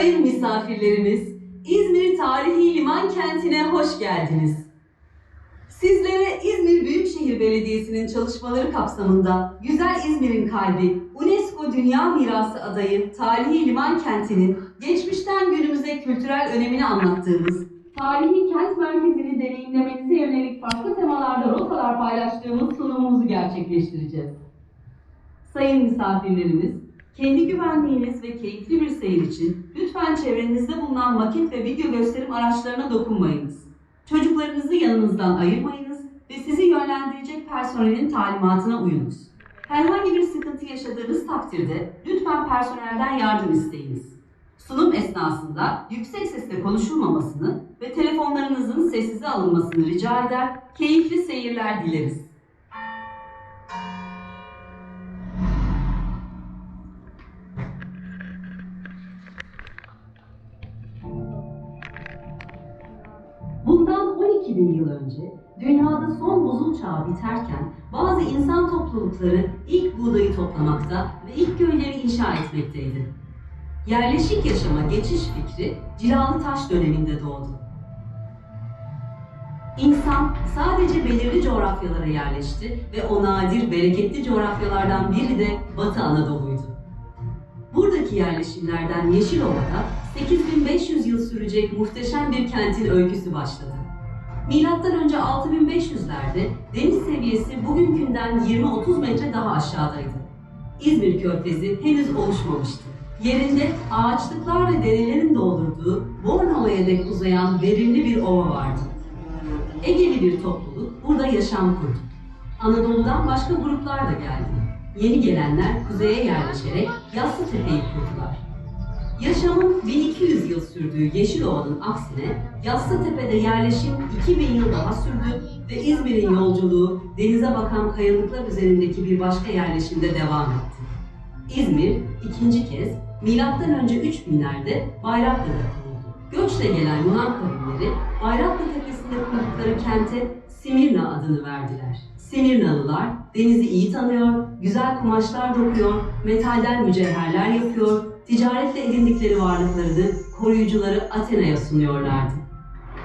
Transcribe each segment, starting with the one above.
misafirlerimiz, İzmir Tarihi Liman Kenti'ne hoş geldiniz. Sizlere İzmir Büyükşehir Belediyesi'nin çalışmaları kapsamında Güzel İzmir'in kalbi UNESCO Dünya Mirası adayı Tarihi Liman Kenti'nin geçmişten günümüze kültürel önemini anlattığımız, tarihi kent merkezini deneyimlemenize yönelik farklı temalarda rotalar paylaştığımız sunumumuzu gerçekleştireceğiz. Sayın misafirlerimiz, kendi güvenliğiniz ve keyifli bir seyir için lütfen çevrenizde bulunan maket ve video gösterim araçlarına dokunmayınız. Çocuklarınızı yanınızdan ayırmayınız ve sizi yönlendirecek personelin talimatına uyunuz. Herhangi bir sıkıntı yaşadığınız takdirde lütfen personelden yardım isteyiniz. Sunum esnasında yüksek sesle konuşulmamasını ve telefonlarınızın sessize alınmasını rica eder, keyifli seyirler dileriz. Önce dünyada son buzul çağı biterken bazı insan toplulukları ilk buğdayı toplamakta ve ilk köyleri inşa etmekteydi. Yerleşik yaşama geçiş fikri Cilalı Taş döneminde doğdu. İnsan sadece belirli coğrafyalara yerleşti ve o nadir bereketli coğrafyalardan biri de Batı Anadolu'ydu. Buradaki yerleşimlerden Yeşilova'da 8500 yıl sürecek muhteşem bir kentin öyküsü başladı. Milattan önce 6500'lerde deniz seviyesi bugünkünden 20-30 metre daha aşağıdaydı. İzmir Körfezi henüz oluşmamıştı. Yerinde ağaçlıklar ve derelerin doldurduğu Bornova'ya dek uzayan verimli bir ova vardı. Egeli bir topluluk burada yaşam kurdu. Anadolu'dan başka gruplar da geldi. Yeni gelenler kuzeye yerleşerek Yassıtepe'yi kurdular. Yaşamın 1200 yıl sürdüğü Yeşilova'nın aksine Yassıtepe'de yerleşim 2000 yıl daha sürdü ve İzmir'in yolculuğu denize bakan kayalıklar üzerindeki bir başka yerleşimde devam etti. İzmir ikinci kez önce 3000'lerde Bayraklı'da kuruldu. Göçle gelen Yunan kavimleri Bayraklı Tepesi'nde kurdukları kente Simirna adını verdiler. Simirnalılar denizi iyi tanıyor, güzel kumaşlar dokuyor, metalden mücevherler yapıyor, ticaretle edindikleri varlıklarını koruyucuları Athena'ya sunuyorlardı.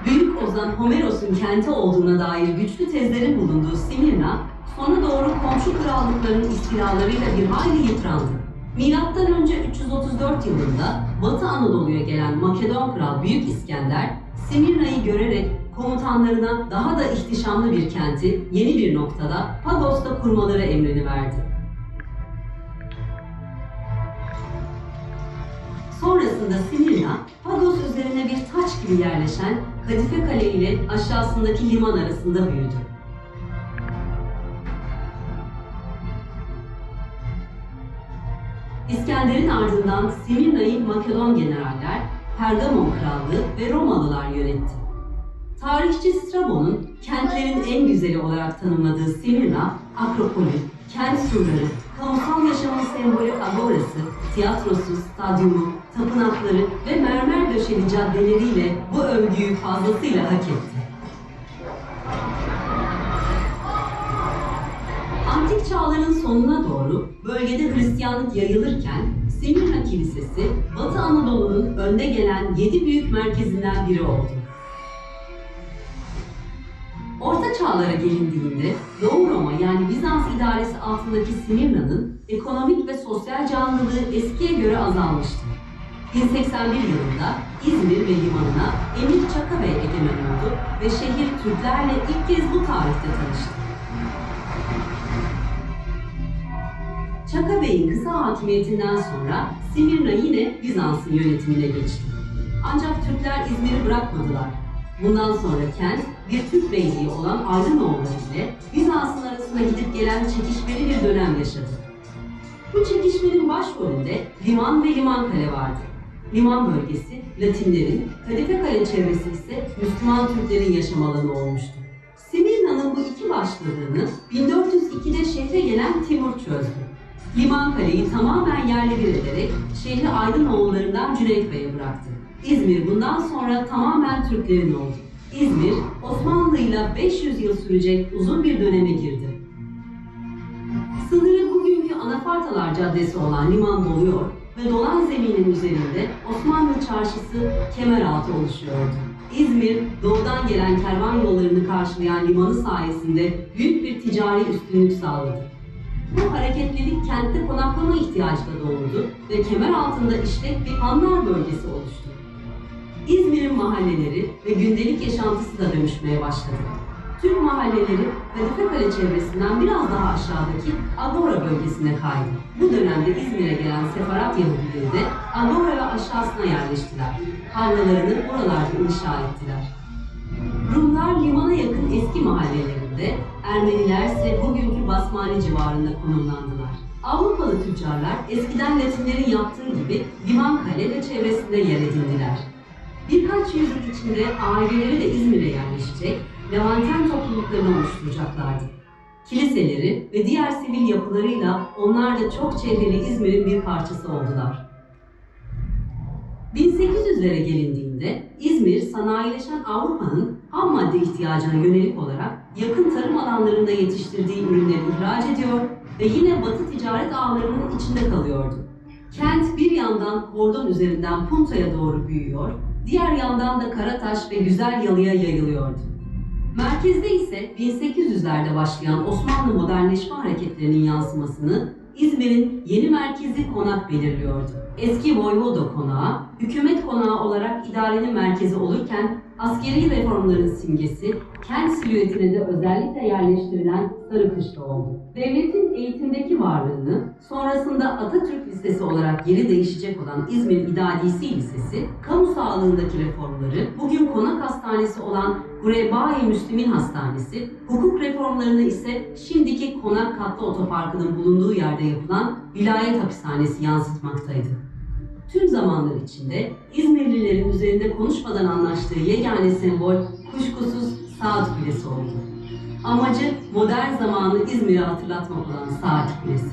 Büyük ozan Homeros'un kenti olduğuna dair güçlü tezlerin bulunduğu Simirna, sona doğru komşu krallıkların istilalarıyla bir hayli yıprandı. Milattan önce 334 yılında Batı Anadolu'ya gelen Makedon kral Büyük İskender, Simirna'yı görerek komutanlarına daha da ihtişamlı bir kenti yeni bir noktada Pagos'ta kurmaları emrini verdi. Sonrasında Simirna, Pagos üzerine bir taç gibi yerleşen Kadife Kale ile aşağısındaki liman arasında büyüdü. İskender'in ardından Simirna'yı Makedon generaller, Pergamon Krallığı ve Romalılar yönetti. Tarihçi Strabon'un kentlerin en güzeli olarak tanımladığı Simirna, Akropolü, kent surları, kamusal yaşamın sembolü agorası, tiyatrosu, stadyumu, tapınakları ve mermer döşeli caddeleriyle bu övgüyü fazlasıyla hak etti. Antik çağların sonuna doğru bölgede Hristiyanlık yayılırken Simirna Kilisesi Batı Anadolu'nun önde gelen yedi büyük merkezinden biri oldu. Orta çağlara gelindiğinde Doğu Roma yani Bizans idaresi altındaki Simirna'nın ekonomik ve sosyal canlılığı eskiye göre azalmıştı. 1081 yılında İzmir ve limanına Emir Çaka Bey egemen oldu ve şehir Türklerle ilk kez bu tarihte tanıştı. Çaka Bey'in kısa hakimiyetinden sonra Simirna yine Bizans'ın yönetimine geçti. Ancak Türkler İzmir'i bırakmadılar. Bundan sonra kent bir Türk beyliği olan Aydınoğulları ile Bizans'ın arasında gidip gelen çekişmeli bir dönem yaşadı. Bu çekişmenin başrolünde liman ve liman kale vardı. Liman bölgesi Latinlerin, Kadife Kale çevresi ise Müslüman Türklerin yaşam alanı olmuştu. Simirna'nın bu iki başlığını 1402'de şehre gelen Timur çözdü. Liman Kale'yi tamamen yerle bir ederek şehri Aydınoğullarından Cüneyt Bey'e bıraktı. İzmir bundan sonra tamamen Türklerin oldu. İzmir, Osmanlı'yla 500 yıl sürecek uzun bir döneme girdi. Sınırı bugünkü Anafartalar Caddesi olan liman doluyor ve dolan zeminin üzerinde Osmanlı çarşısı Kemeraltı oluşuyordu. İzmir, doğudan gelen kervan yollarını karşılayan limanı sayesinde büyük bir ticari üstünlük sağladı. Bu hareketlilik kentte konaklama ihtiyacı da doğurdu ve kemer altında işlek bir hanlar bölgesi oluştu. İzmir'in mahalleleri ve gündelik yaşantısı da dönüşmeye başladı. Türk mahalleleri Kadife Kale çevresinden biraz daha aşağıdaki Agora bölgesine kaydı. Bu dönemde İzmir'e gelen sefarat Yahudileri de Agora ve aşağısına yerleştiler. Havralarını buralarda inşa ettiler. Rumlar limana yakın eski mahallelerinde, Ermeniler ise bugünkü Basmane civarında konumlandılar. Avrupalı tüccarlar eskiden Latinlerin yaptığı gibi liman kale ve çevresinde yer edindiler. Birkaç yüzyıl içinde aileleri de İzmir'e yerleşecek, Levanten topluluklarını oluşturacaklardı. Kiliseleri ve diğer sivil yapılarıyla onlar da çok çehreli İzmir'in bir parçası oldular. 1800'lere gelindiğinde İzmir sanayileşen Avrupa'nın ham madde ihtiyacına yönelik olarak yakın tarım alanlarında yetiştirdiği ürünleri ihraç ediyor ve yine batı ticaret ağlarının içinde kalıyordu. Kent bir yandan kordon üzerinden Punta'ya doğru büyüyor, diğer yandan da Karataş ve Güzel Yalı'ya yayılıyordu. Merkezde ise 1800'lerde başlayan Osmanlı modernleşme hareketlerinin yansımasını İzmir'in yeni merkezi konak belirliyordu. Eski Voyvoda konağı, hükümet konağı olarak idarenin merkezi olurken askeri reformların simgesi, kent silüetine de özellikle yerleştirilen Sarıkışla oldu. Devletin eğitimdeki varlığını, sonrasında Atatürk Lisesi olarak geri değişecek olan İzmir İdadisi Lisesi, kamu sağlığındaki reformları, bugün konak hastanesi olan Gurebai Müslümin Hastanesi, hukuk reformlarını ise şimdiki konak katlı otoparkının bulunduğu yerde yapılan vilayet hapishanesi yansıtmaktaydı. Tüm zamanlar içinde İzmirlilerin üzerinde konuşmadan anlaştığı yegane sembol kuşkusuz saat kulesi oldu. Amacı modern zamanı İzmir'e hatırlatmak olan saat kulesi.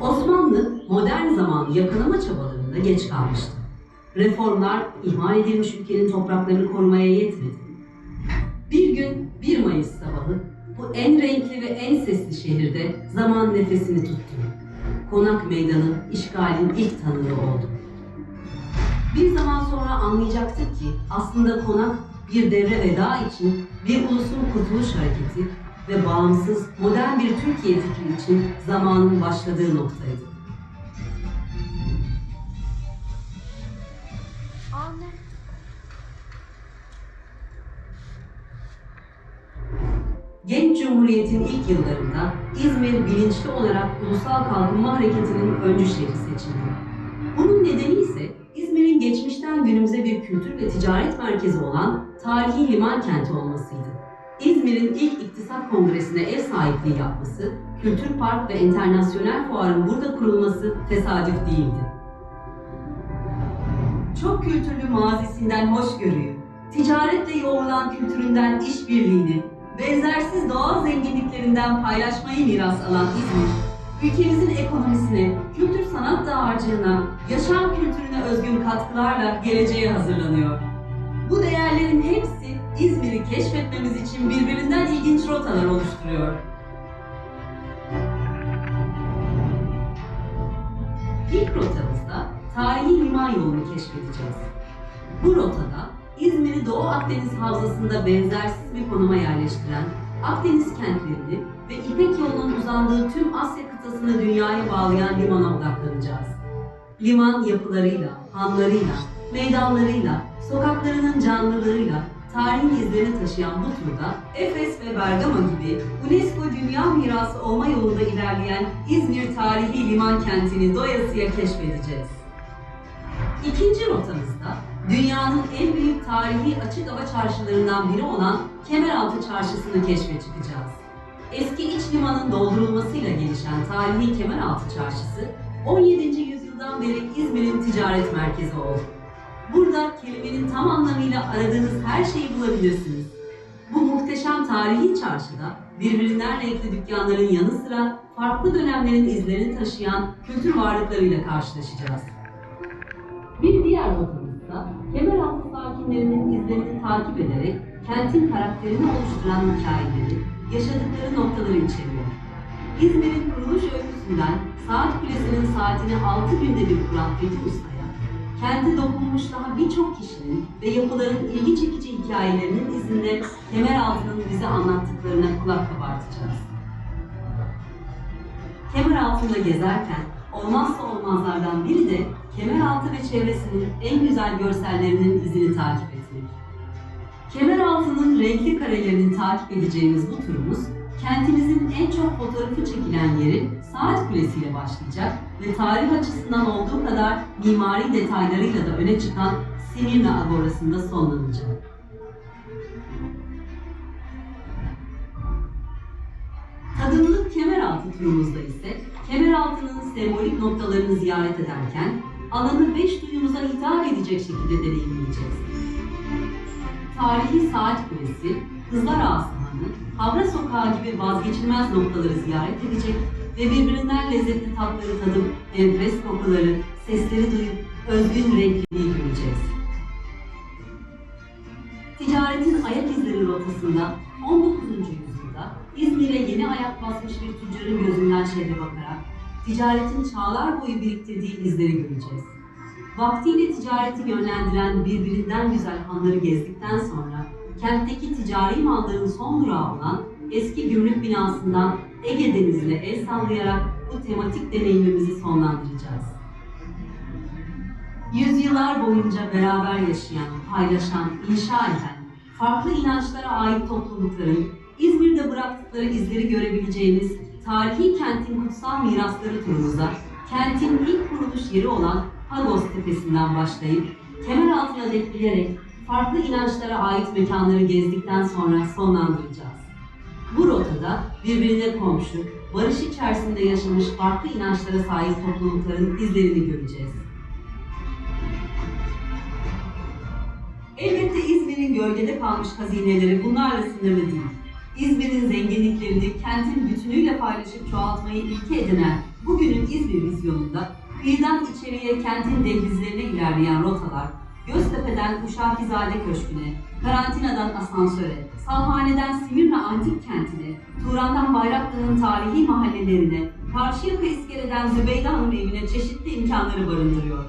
Osmanlı modern zamanı yakalama çabalarında geç kalmıştı. Reformlar ihmal edilmiş ülkenin topraklarını korumaya yetmedi. Bir gün 1 Mayıs sabahı bu en renkli ve en sesli şehirde zaman nefesini tuttu. Konak meydanı işgalin ilk tanığı oldu. Bir zaman sonra anlayacaktık ki aslında konak bir devre veda için bir ulusun kurtuluş hareketi ve bağımsız modern bir Türkiye fikri için zamanın başladığı noktaydı. Anne. Genç Cumhuriyet'in ilk yıllarında İzmir bilinçli olarak ulusal kalkınma hareketinin öncü şehri seçildi. Bunun nedeni ise İzmir'in geçmişten günümüze bir kültür ve ticaret merkezi olan tarihi liman kenti olmasıydı. İzmir'in ilk iktisat kongresine ev sahipliği yapması, Kültür Park ve Enternasyonel Fuar'ın burada kurulması tesadüf değildi. Çok kültürlü mazisinden hoşgörüyü, ticaretle yoğrulan kültüründen işbirliğini, benzersiz doğal zenginliklerinden paylaşmayı miras alan İzmir, ülkemizin ekonomisine, kültür sanat dağarcığına, yaşam kültürüne özgün katkılarla geleceğe hazırlanıyor. Bu değerlerin hepsi İzmir'i keşfetmemiz için birbirinden ilginç rotalar oluşturuyor. İlk rotamızda tarihi liman yolunu keşfedeceğiz. Bu rotada İzmir'i Doğu Akdeniz Havzası'nda benzersiz bir konuma yerleştiren Akdeniz kentlerini ve İpek yolunun uzandığı tüm Asya kıtasını dünyaya bağlayan limana odaklanacağız. Liman yapılarıyla, hanlarıyla, meydanlarıyla, sokaklarının canlılığıyla tarihin izlerini taşıyan bu turda Efes ve Bergama gibi UNESCO Dünya Mirası olma yolunda ilerleyen İzmir tarihi liman kentini doyasıya keşfedeceğiz. İkinci rotamızda dünyanın en büyük tarihi açık hava çarşılarından biri olan Kemeraltı Çarşısı'nı keşfe çıkacağız. Eski iç limanın doldurulmasıyla gelişen tarihi Kemeraltı Çarşısı 17. yüzyıldan beri İzmir'in ticaret merkezi oldu. Burada kelimenin tam anlamıyla aradığınız her şeyi bulabilirsiniz. Bu muhteşem tarihi çarşıda birbirinden renkli dükkanların yanı sıra farklı dönemlerin izlerini taşıyan kültür varlıklarıyla karşılaşacağız. Bir diğer rotamızda Kemeraltı sakinlerinin izlerini takip ederek kentin karakterini oluşturan hikayeleri, yaşadıkları noktaları içeriyor. İzmir'in kuruluş öyküsünden saat kulesinin saatini 6 günde bir kuran Fethi Usta'ya, kendi dokunmuş daha birçok kişinin ve yapıların ilgi çekici hikayelerinin izinde Kemeraltı'nın bize anlattıklarına kulak kabartacağız. Kemeraltı'nda gezerken olmazsa olmazlardan biri de Kemeraltı ve çevresinin en güzel görsellerinin izini takip etmek. Kemeraltı'nın renkli karelerini takip edeceğimiz bu turumuz, kentimizin en çok fotoğrafı çekilen yeri Saat Kulesi ile başlayacak ve tarih açısından olduğu kadar mimari detaylarıyla da öne çıkan Simirna Agorası'nda sonlanacak. Tadımlık Kemeraltı turumuzda ise Kemeraltı'nın sembolik noktalarını ziyaret ederken alanı beş duyumuza hitap edecek şekilde deneyimleyeceğiz. Tarihi Saat Kulesi, Kızlar Asahanı, Havra Sokağı gibi vazgeçilmez noktaları ziyaret edecek ve birbirinden lezzetli tatları tadıp enfes kokuları, sesleri duyup özgün renkliliği göreceğiz. Ticaretin ayak izleri rotasında 19. yüzyılda İzmir'e yeni ayak basmış bir tüccarın gözünden şehre bakarak ticaretin çağlar boyu biriktirdiği izleri göreceğiz. Vaktiyle ticareti yönlendiren birbirinden güzel hanları gezdikten sonra kentteki ticari malların son durağı olan eski gümrük binasından Ege Denizi'ne el sallayarak bu tematik deneyimimizi sonlandıracağız. Yüzyıllar boyunca beraber yaşayan, paylaşan, inşa eden, farklı inançlara ait toplulukların İzmir'de bıraktıkları izleri görebileceğimiz tarihi kentin kutsal mirasları turumuza, kentin ilk kuruluş yeri olan Pagos Tepesi'nden başlayıp Kemeraltı'na dek bilerek farklı inançlara ait mekanları gezdikten sonra sonlandıracağız. Bu rotada birbirine komşu, barış içerisinde yaşamış farklı inançlara sahip toplulukların izlerini göreceğiz. Elbette İzmir'in gölgede kalmış hazineleri bunlarla sınırlı değil. İzmir'in zenginliklerini kentin bütünüyle paylaşıp çoğaltmayı ilke edinen bugünün İzmir vizyonunda kıyıdan içeriye kentin dehlizlerine ilerleyen rotalar, Göztepe'den Uşakizade Köşkü'ne, Karantinadan asansöre, Salhane'den Simirna Antik Kenti'ne, Turan'dan Bayraklı'nın tarihi mahallelerine, Karşıyaka İskele'den Zübeyde Hanım evine çeşitli imkanları barındırıyor.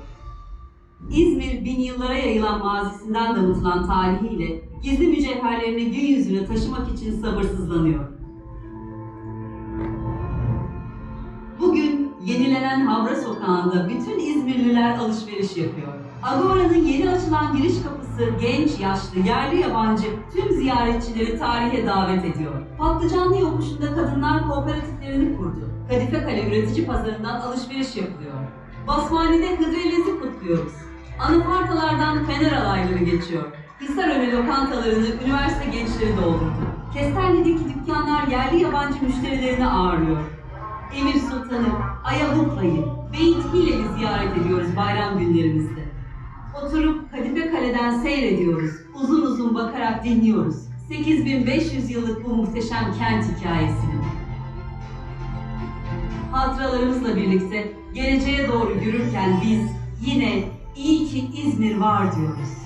İzmir bin yıllara yayılan mazisinden damıtılan tarihiyle gizli mücevherlerini gün yüzüne taşımak için sabırsızlanıyor. Bugün yenilenen Havra Sokağı'nda bütün İzmirliler alışveriş yapıyor. Agora'nın yeni açılan giriş kapısı genç, yaşlı, yerli yabancı tüm ziyaretçileri tarihe davet ediyor. Patlıcanlı yokuşunda kadınlar kooperatiflerini kurdu. Kadife Kale üretici pazarından alışveriş yapılıyor. Basmane'de Hıdrellez'i kutluyoruz. Anafartalardan fener alayları geçiyor. Hisarönü lokantalarını üniversite gençleri doldurdu. Kestaneli'deki dükkanlar yerli yabancı müşterilerini ağırlıyor. Emir Sultan'ı, Ayavuklı'yı, Beyt Hile'yi ziyaret ediyoruz bayram günlerimizde. Oturup Kadife Kale'den seyrediyoruz. Uzun uzun bakarak dinliyoruz. 8500 yıllık bu muhteşem kent hikayesini. Hatıralarımızla birlikte geleceğe doğru yürürken biz yine iyi ki İzmir var diyoruz.